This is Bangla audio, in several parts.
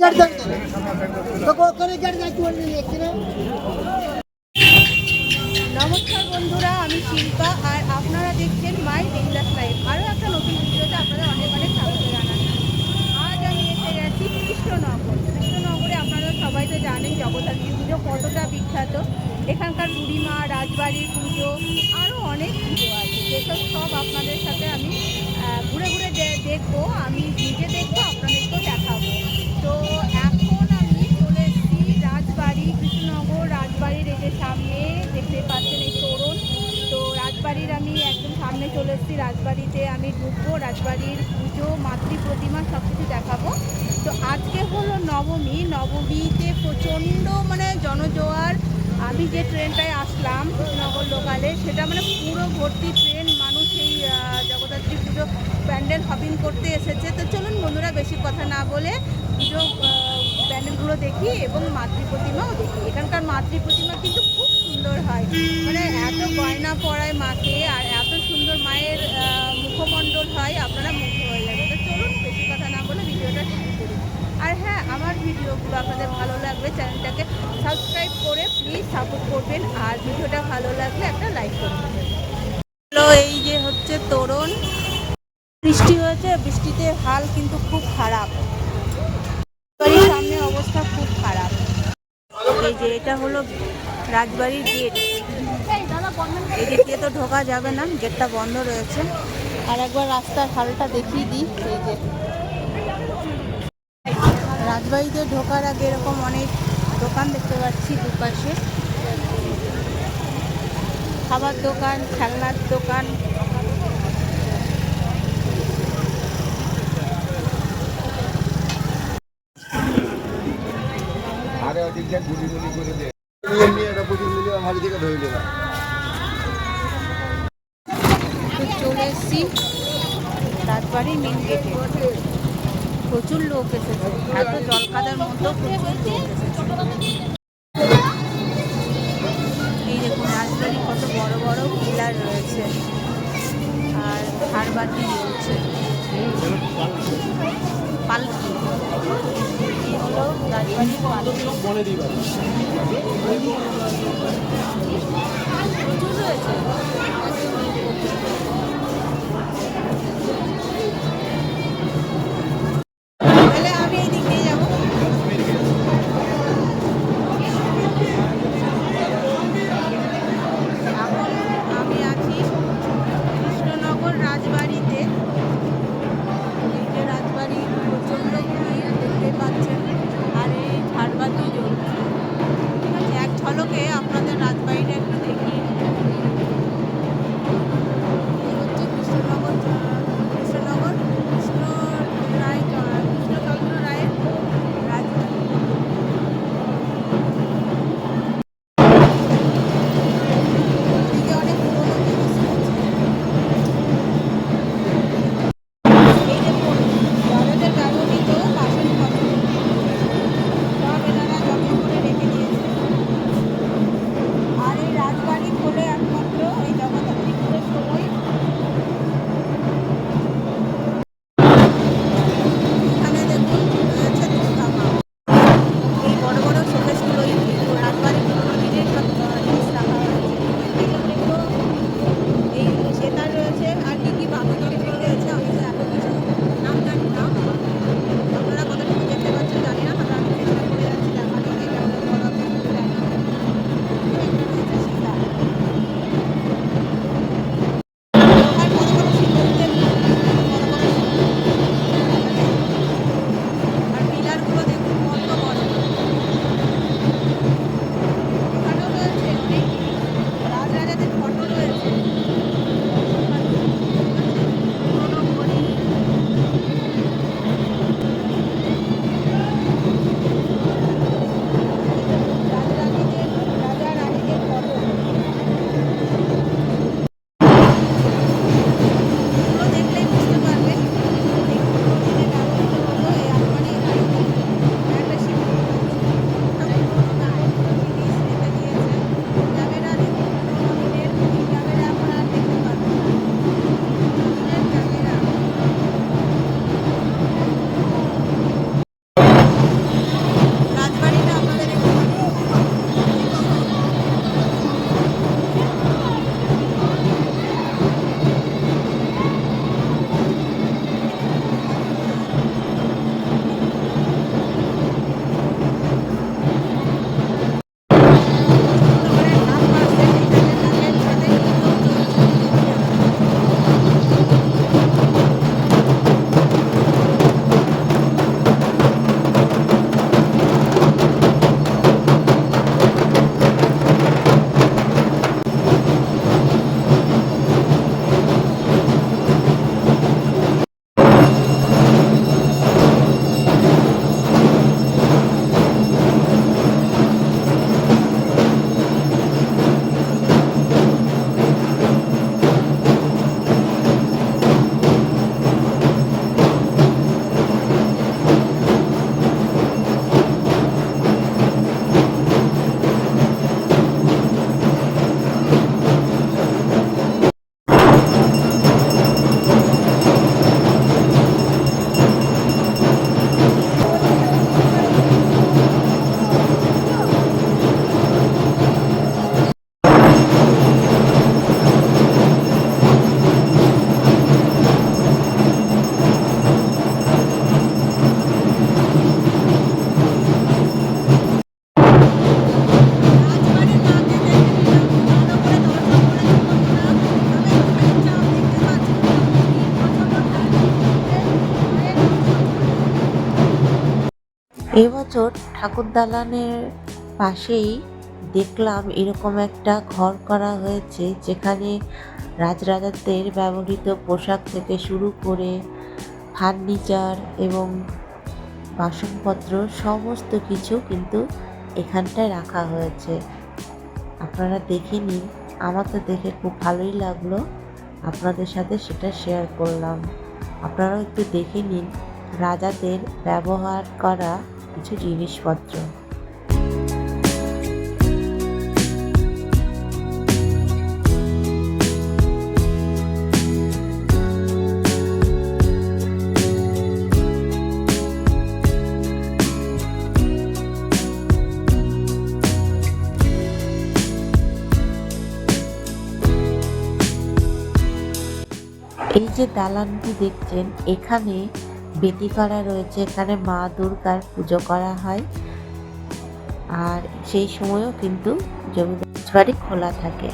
নমস্কার বন্ধুরা, আমি শিল্পা আর আপনারা দেখছেন মাই বিন্দাস লাইফ আরও একটা নতুন ভিডিওতে আপনাদের অনেক অনেক স্বাগত জানাচ্ছি। আজ আমি এসে গেছি কৃষ্ণনগর। কৃষ্ণনগরে আপনারা সবাই তো জানেন জগদ্ধাত্রী পুজো কতটা বিখ্যাত। এখানকার বুড়িমা, রাজবাড়ির পুজো, আরও অনেক পুজো আছে। যেসব সব আপনাদের সাথে আমি ঘুরে ঘুরে দেখব, আমি নিজে দেখব আপনাদেরকেও দেখাবো তো এখন আমি চলে এসেছি রাজবাড়ি কৃষ্ণনগর রাজবাড়ির এই যে সামনে দেখতে পাচ্ছেন এই তোরণ তো রাজবাড়ির আমি একদম সামনে চলে এসেছি রাজবাড়িতে আমি ঢুকবো রাজবাড়ির পুজো মাতৃ প্রতিমা সব কিছু দেখাবো তো আজকে হলো নবমী নবমীতে প্রচণ্ড মানে জনজোয়ার। আমি যে ট্রেনটায় আসলাম কৃষ্ণনগর লোকালে, সেটা মানে পুরো ভর্তি ট্রেন, মানুষ এই জগদ্ধাত্রী পুজো প্যান্ডেল হপিং করতে এসেছে। তো চলুন বন্ধুরা, বেশি কথা না বলে পুজো প্যান্ডেলগুলো দেখি এবং মাতৃ প্রতিমাও দেখি। এখানকার মাতৃ প্রতিমা কিন্তু খুব সুন্দর হয়। মানে এত গয়না পড়ায় মাকে আর এত সুন্দর মায়ের মুখমণ্ডল হয়। আপনারা মুগ্ধ হয়ে যাবে তো চলুন বেশি কথা না বলে ভিডিওটা শুরু করি আর হ্যাঁ আমার ভিডিওগুলো আপনাদের ভালো লাগবে, চ্যানেলটাকে সাবস্ক্রাইব করে প্লিজ সাপোর্ট করবেন, আর ভিডিওটা ভালো লাগলে একটা লাইক করবেন। এই যে হচ্ছে তোরণ। বৃষ্টি হয়েছে, বৃষ্টিতে হাল কিন্তু খুব খারাপ। সামনে অবস্থা খুব খারাপ। এই যে এটা হলো রাজবাড়ির গেট। এই দিক দিয়ে তো ঢোকা যাবে না, গেটটা বন্ধ রয়েছে। আর একবার রাস্তার হালটা দেখিয়ে দিই, এই যে। রাজবাড়িতে ঢোকার আগে এরকম অনেক দোকান দেখতে পাচ্ছি দুপাশে। খাবার দোকান খেলনার দোকান। আরে ওদিক দিয়ে গুলি গুলি করে দে। এটা বুঝি মিলিয়ে আমার দিকে ধরে দিলাম তো চলে এসেছি রাজবাড়ির মেন গেটে প্রচুর লোক এসেছে। এত জলকাদার মধ্যেও প্রচুর লোক এসেছে। এই দেখুন, রাজবাড়ি কত বড় বড় পিলার রয়েছে। আর ঝাড়বাতি রয়েছে। পালকি। পালকি প্রচুর রয়েছে এবছর ঠাকুর দালানের পাশেই দেখলাম এরকম একটা ঘর করা হয়েছে, যেখানে রাজরাজাদের ব্যবহৃত পোশাক থেকে শুরু করে ফার্নিচার এবং বাসনপত্র সমস্ত কিছু কিন্তু এখানটায় রাখা হয়েছে। আপনারা দেখে নিন, আমার তো দেখে খুব ভালোই লাগল। আপনাদের সাথে সেটা শেয়ার করলাম। আপনারাও একটু দেখে নিন, রাজাদের ব্যবহার করা কিছু জিনিসপত্র। এই যে দালানটি দেখছেন এখানে করা রয়েছে, এখানে মা দুর্গার পুজো করা হয়। আর সেই সময়ও কিন্তু জমিদার বাড়ি খোলা থাকে।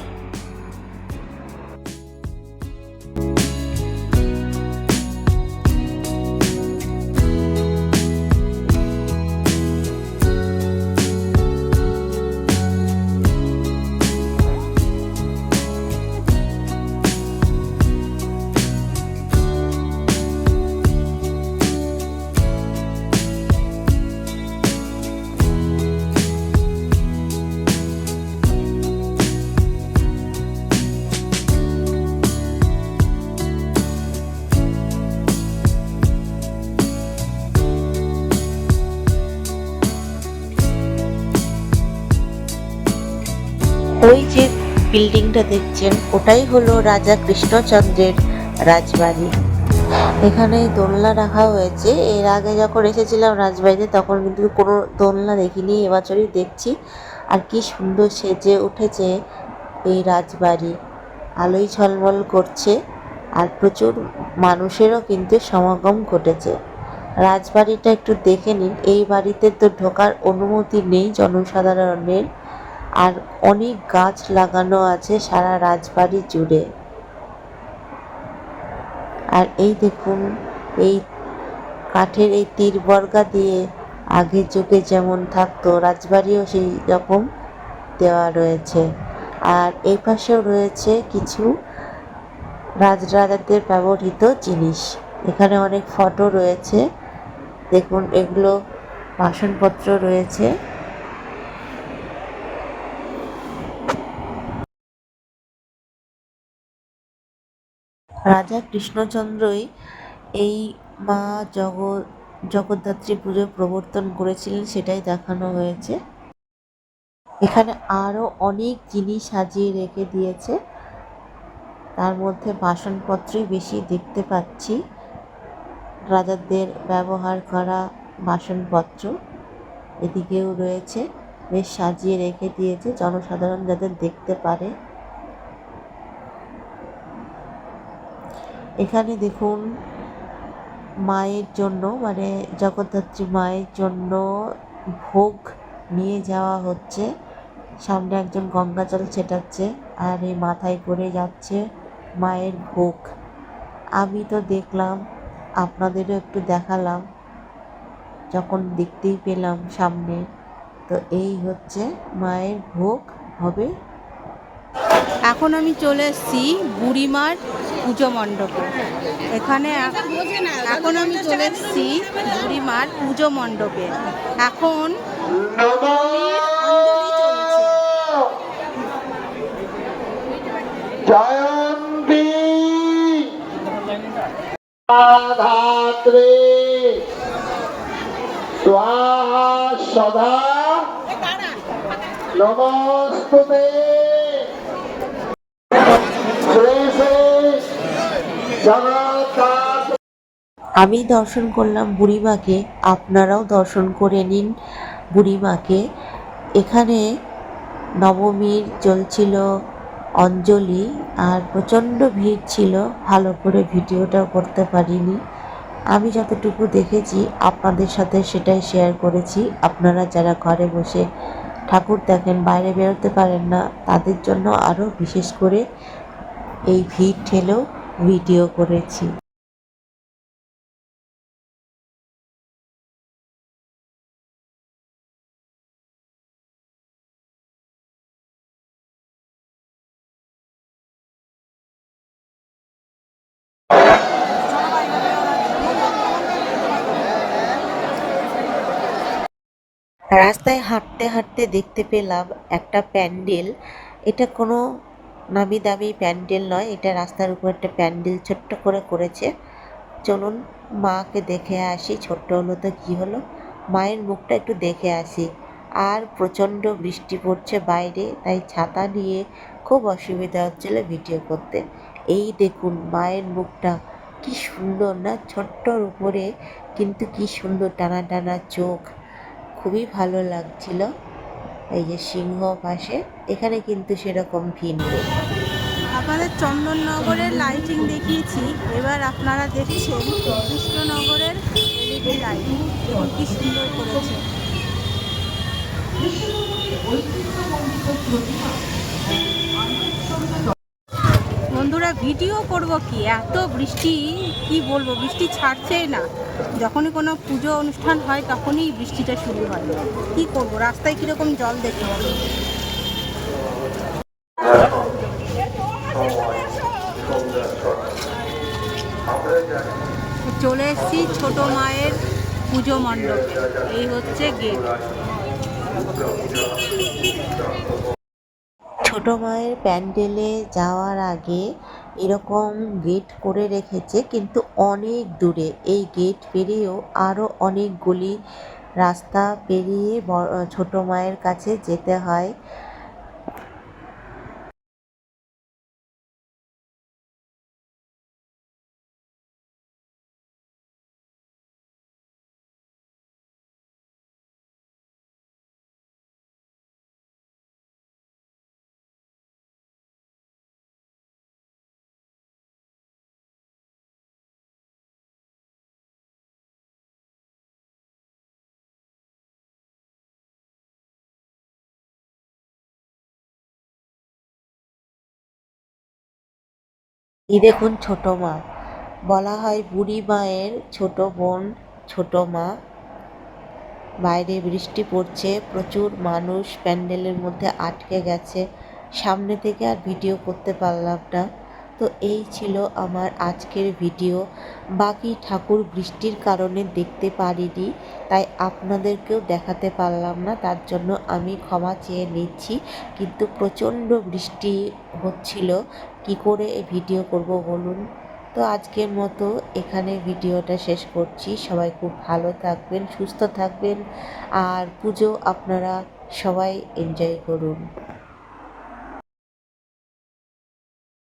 বিল্ডিংটা দেখছেন, ওটাই হলো রাজা কৃষ্ণচন্দ্রের রাজবাড়ি। এখানে দোলনা রাখা হয়েছে। এর আগে যখন এসেছিলাম রাজবাড়িতে, তখন কিন্তু কোনো দোলনা দেখিনি, এবছরই দেখছি। আর কি সুন্দর সেজে উঠেছে এই রাজবাড়ি। আলোই ঝলমল করছে আর প্রচুর মানুষেরও কিন্তু সমাগম ঘটেছে। রাজবাড়িটা একটু দেখে নিন। এই বাড়িতে তো ঢোকার অনুমতি নেই জনসাধারণের। আর অনেক গাছ লাগানো আছে সারা রাজবাড়ি জুড়ে। আর এই দেখুন, এই কাঠের এই তীর বর্গা দিয়ে আগের যুগে যেমন থাকতো, রাজবাড়িও সেই রকম দেওয়া রয়েছে। আর এই পাশেও রয়েছে কিছু রাজরাজাদের ব্যবহৃত জিনিস। এখানে অনেক ফটো রয়েছে। দেখুন, এগুলো বাসনপত্র রয়েছে। রাজা কৃষ্ণচন্দ্রই এই মা জগৎ জগদ্ধাত্রী পুজো প্রবর্তন করেছিলেন, সেটাই দেখানো হয়েছে। এখানে আরও অনেক জিনিস সাজিয়ে রেখে দিয়েছে। তার মধ্যে বাসনপত্রই বেশি দেখতে পাচ্ছি। রাজাদের ব্যবহার করা বাসনপত্র এদিকেও রয়েছে। বেশ সাজিয়ে রেখে দিয়েছে। জনসাধারণ যাদের দেখতে পারে। এখানে দেখুন মায়ের জন্য মানে জগদ্ধাত্রী মায়ের জন্য ভোগ নিয়ে যাওয়া হচ্ছে। সামনে একজন গঙ্গা জল ছেটাচ্ছে আর এই মাথায় করে যাচ্ছে মায়ের ভোগ। আমি তো দেখলাম, আপনাদেরও একটু দেখালাম, যখন দেখতেই পেলাম সামনে। তো এই হচ্ছে মায়ের ভোগ, হবে এখন আমি চলে এসেছি বুড়িমার পুজো মণ্ডপে। এখানে এখন আমি চলে এসেছি বুড়িমার পুজো মণ্ডপে। এখন সদা। নমস্তুতে শ্রী শ্রী জগন্নাথ আমি দর্শন করলাম বুড়িমাকে। আপনারাও দর্শন করে নিন বুড়িমাকে। এখানে নবমীর চলছিল অঞ্জলি আর প্রচণ্ড ভিড় ছিল, ভালো করে ভিডিওটাও করতে পারিনি। আমি যতটুকু দেখেছি, আপনাদের সাথে সেটাই শেয়ার করেছি। আপনারা যারা ঘরে বসে ঠাকুর দেখেন, বাইরে বেরোতে পারেন না, তাদের জন্য আরও বিশেষ করে এই ভিড় ঠেলেও ভিডিও করেছি। রাস্তায় হাঁটতে হাঁটতে দেখতে পেলাম একটা প্যান্ডেল। এটা কোনো নামি দামি প্যান্ডেল নয়, এটা রাস্তার উপর একটা প্যান্ডেল ছোট্ট করে করেছে। চলুন মাকে দেখে আসি, ছোট্ট হলো তো কী হলো? মায়ের মুখটা একটু দেখে আসি। আর প্রচণ্ড বৃষ্টি পড়ছে বাইরে, তাই ছাতা নিয়ে খুব অসুবিধা হচ্ছিল ভিডিও করতে। এই দেখুন মায়ের মুখটা, কি সুন্দর না? ছোট্টর উপরে কিন্তু কি সুন্দর টানা টানা চোখ। খুবই ভালো লাগছিল। এই যে সিংহ পাশে, এখানে কিন্তু সেরকম ভিড় নেই। আপনাদের চন্দননগরের লাইটিং দেখিয়েছি, এবার আপনারা দেখছেন কৃষ্ণনগরের এলইডি কি সুন্দর করেছে। বন্ধুরা ভিডিও করব কি? এত বৃষ্টি, কি বলব? বৃষ্টি ছাড়ছেই না। যখনই কোনো পুজো অনুষ্ঠান হয়, তখনই বৃষ্টিটা শুরু হয়। কি করব? রাস্তায় কীরকম জল দেখতে হবে? চলে এসেছি ছোট মায়ের পুজো মণ্ডপে। এই হচ্ছে গেট ছোট মায়ের প্যান্ডেলে যাওয়ার আগে এরকম গেট করে রেখেছে, কিন্তু অনেক দূরে। এই গেট পেরিয়েও আরও অনেকগুলি রাস্তা পেরিয়ে ছোট মায়ের কাছে যেতে হয়। এই দেখুন ছোট মা। বলা হয় বুড়ি মায়ের ছোট বোন, ছোট মা। বাইরে বৃষ্টি পড়ছে, প্রচুর মানুষ প্যান্ডেলের মধ্যে আটকে গেছে। সামনে থেকে আর ভিডিও করতে পারলাম না। তো এই ছিল আমার আজকের ভিডিও। বাকি ঠাকুর বৃষ্টির কারণে দেখতে পারিনি, তাই আপনাদেরকেও দেখাতে পারলাম না, তার জন্য আমি ক্ষমা চেয়ে নিচ্ছি। কিন্তু প্রচণ্ড বৃষ্টি হচ্ছিল, কি করে ভিডিও করব বলুন? তো আজকের মতো এখানে ভিডিওটা শেষ করছি। সবাই খুব ভালো থাকবেন, সুস্থ থাকবেন, আর পুজো আপনারা সবাই এনজয় করুন।